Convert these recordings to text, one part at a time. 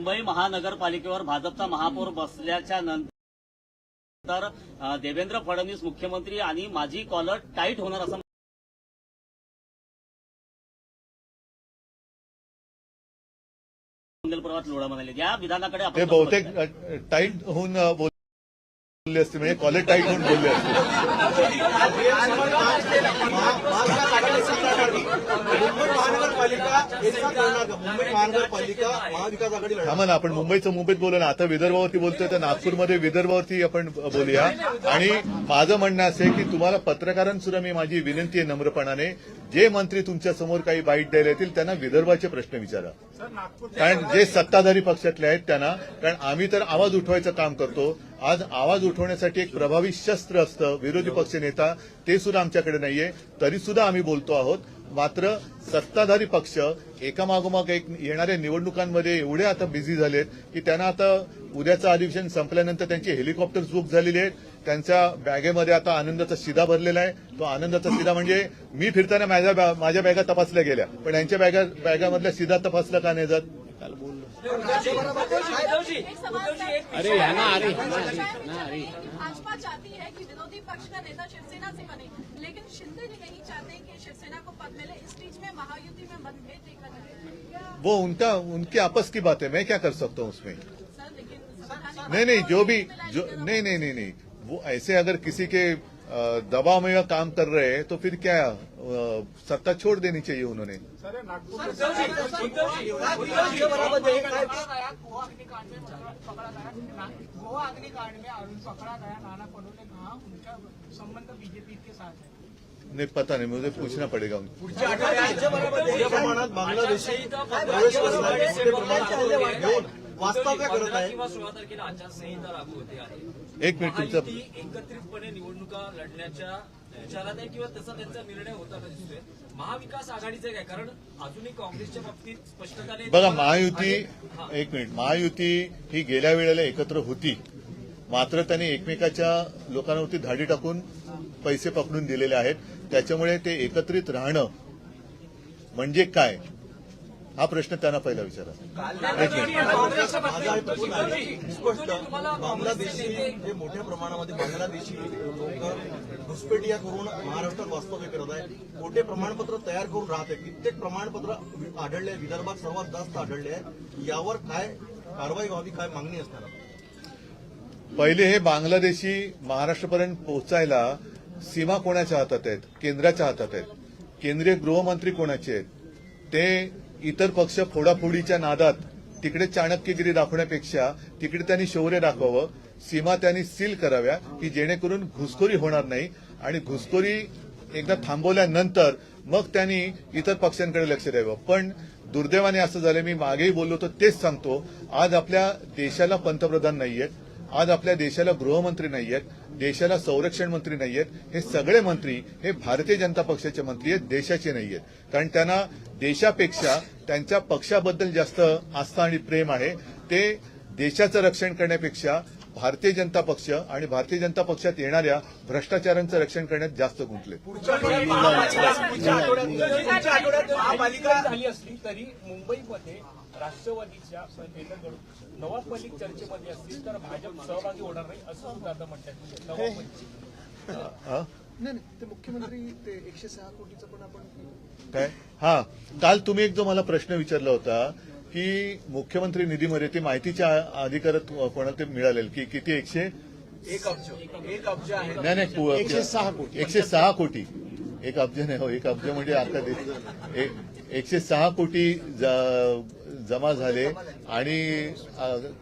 महानगरपालिकेवर भाजपचा महापौर बसल्याच्या नंतर देवेंद्र फडणवीस मुख्यमंत्री आणि माझी कॉलर टाईट होणार असं लोढा म्हणाले. या विधानाकडे बहुतेक टाईट होऊन बोलले असते म्हणजे कॉलेज टाईट म्हणून बोलले असते. मुंबई थांबा ना आपण मुंबईचं मुंबईत बोलू ना. आता विदर्भावरती बोलतोय तर नागपूरमध्ये विदर्भावरती आपण बोलूया. आणि माझं म्हणणं असं आहे की तुम्हाला पत्रकारांसुद्धा मी माझी विनंती आहे नम्रपणाने. जे मंत्री तुमच्यासमोर काही बाईट द्यायला येतील त्यांना विदर्भाचे प्रश्न विचारा. कारण जे सत्ताधारी पक्षातले आहेत त्यांना कारण आम्ही तर आवाज उठवायचं काम करतो. आज आवाज उठवण्यासाठी एक प्रभावी शस्त्र असतं विरोधी पक्ष नेता ते सुद्धा आमच्याकडे नाहीये. तरी सुद्धा आम्ही बोलतो आहोत. मात्र सत्ताधारी पक्ष एकामागोमाग एक येणाऱ्या निवडणुकांमध्ये एवढे आता बिझी झालेत की त्यांना आता उद्याचं अधिवेशन संपल्यानंतर त्यांची हेलिकॉप्टर बुक झालेली आहेत. त्यांच्या बॅगेमध्ये आता आनंदाचा शिदा भरलेला आहे. तो आनंदाचा शिदा म्हणजे मी फिरताना माझ्या बॅ- माझ्या बॅगा तपासल्या गेल्या. पण यांच्या बॅगा बॅगामधल्या शिदा तपासला का नाही जात? अरे ना अरे भाजपा चाहती है कि विरोधी पक्ष का नेता शिवसेना से बने लेकिन शिंदे जी नहीं चाहते कि शिवसेना को पद मिले। इस बीच में महायुति में मतभेद देखा जाए वो उनका उनके आपस की बात है मैं क्या कर सकता हूँ उसमें? सर लेकिन संवैधानिक नहीं नहीं जो भी जो नहीं नहीं नहीं नहीं। वो ऐसे अगर किसी के दबाव में काम कर रहे हैं तो फिर क्या सत्ता छोड़ देनी चाहिए उन्होंने? गोवा अग्निकांड में मतलब पकड़ा गया ना- गोवा अग्निकांड में अरुण पकड़ा गया नाना पटोले कहा उनका संबंध बीजेपी के साथ है नहीं पता नहीं मुझे पूछना पड़ेगा उनको वास्तव्य करत आहेत किंवा सोळा तारखेला आचारसंहिता लागू होते आहे एक मिनिट तुमचं एकत्रितपणे निवडणुका लढण्याच्या विचारात आहे किंवा तसा त्यांचा निर्णय होताना दिसतोय. महाविकास आघाडीचं काय? कारण अजूनही काँग्रेसच्या बाबतीत स्पष्टता बघा महायुती एक मिनिट. महायुती ही गेल्या वेळेला एकत्र होती. मात्र त्यांनी एकमेकाच्या लोकांवरती धाडी टाकून पैसे पकडून दिलेले आहेत. त्याच्यामुळे ते एकत्रित राहणं म्हणजे काय? हा प्रश्न त्यांना पहिला विचारा. आहे स्पष्ट बांगलादेशी जे मोठ्या प्रमाणामध्ये बांगलादेशी लोक घुसपेटिया करून महाराष्ट्रात वास्तव्य करत आहेत. मोठे प्रमाणपत्र तयार करून राहत. आहेत कित्येक प्रमाणपत्र आढळले आहे विदर्भात सर्वात जास्त आढळले आहे यावर काय कारवाई व्हावी काय मागणी असणार? आहे? पहिले हे बांगलादेशी महाराष्ट्रापर्यंत पोहोचायला सीमा कोणाच्या हातात आहेत? केंद्राच्या हातात आहेत. केंद्रीय गृहमंत्री कोणाचे आहेत? ते इतर पक्ष फोडाफोडीच्या नादात तिकडे चाणक्यगिरी दाखवण्यापेक्षा तिकडे त्यांनी शौर्य दाखवावं सीमा त्यांनी सील कराव्या की जेणेकरून घुसखोरी होणार नाही. आणि घुसखोरी एकदा थांबवल्यानंतर मग त्यांनी इतर पक्षांकडे लक्ष द्यावं. पण दुर्दैवाने असं झालं मी मागेही बोललो तर तेच सांगतो. आज आपल्या देशाला पंतप्रधान नाहीयेत. आज आपल्या देशाला गृहमंत्री नाहीयेत. देशाला संरक्षण मंत्री नाही आहेत हे सगळे मंत्री हे भारतीय जनता पक्षाचे मंत्री आहेत देशाचे नाही आहेत कारण त्यांना देशापेक्षा त्यांच्या पक्षाबद्दल जास्त आस्था आणि प्रेम आहे. ते देशाचं रक्षण करण्यापेक्षा भारतीय जनता पक्ष आणि भारतीय जनता पक्षात येणाऱ्या भ्रष्टाचारांचं रक्षण करण्यात जास्त गुंतले पुढच्या आठवड्यात महापालिका झाली असली तरी मुंबईमध्ये राष्ट्रवादीच्या नेत्यांकडून नवाब मलिक चर्चेमध्ये असतील तर भाजप सहभागी होणार नाही असं सुद्धा आता म्हणतात नवाब मलिक हा? नाही नाही ते मुख्यमंत्री ते एकशे सहा कोटीचं पण आपण काय हा काल तुम्ही एक जो मला प्रश्न विचारला होता की मुख्यमंत्री निधीमध्ये ते माहितीच्या अधिकारात कोणाला ते मिळालेल की किती? एकशे एक अब्ज. एक अब्ज आहे. नाही नाही एकशे सहा कोटी. एकशे सहा कोटी. एक अब्ज नाही हो एक अब्ज म्हणजे आता एकशे सहा कोटी ज- जमा झाले आणि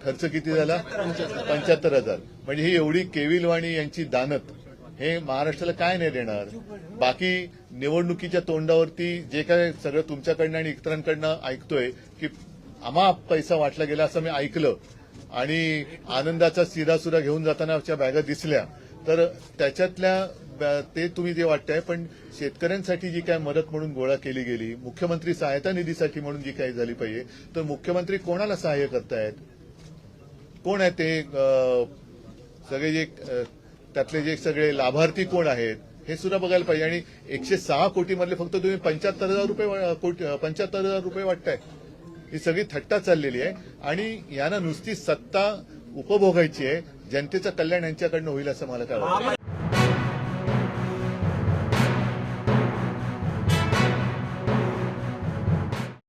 खर्च किती झाला? पंच्याहत्तर हजार. म्हणजे ही एवढी केविलवाणी यांची दानत हे महाराष्ट्राला काय नाही देणार? बाकी निवडणुकीच्या तोंडावरती जे काय सगळं तुमच्याकडनं आणि इतरांकडनं ऐकतोय की आम्हा पैसा वाटला गेला असं मी ऐकलं. आणि आनंदाचा सिरा घेऊन घेऊन जातानाच्या बॅगा दिसल्या तर त्याच्यातल्या बॅ- ते तुम्ही जे वाटतंय पण शेतकऱ्यांसाठी जी काय मदत म्हणून गोळा केली गेली मुख्यमंत्री सहायता निधीसाठी म्हणून जी काही झाली पाहिजे तर मुख्यमंत्री कोणाला सहाय्य करतायत? कोण आहे ते सगळे जे त्यातले जे सगळे लाभार्थी कोण आहेत हे सुद्धा बघायला पाहिजे. आणि एकशे सहा कोटीमधले फक्त तुम्ही पंच्याहत्तर हजार रुपये वा- कोटी पंच्याहत्तर हजार रुपये वाटताय ही सगळी थट्टा चाललेली आहे. आणि यांना नुसती सत्ता उपभोगायची आहे. जनतेचं कल्याण यांच्याकडनं होईल असं मला काय वाटतं.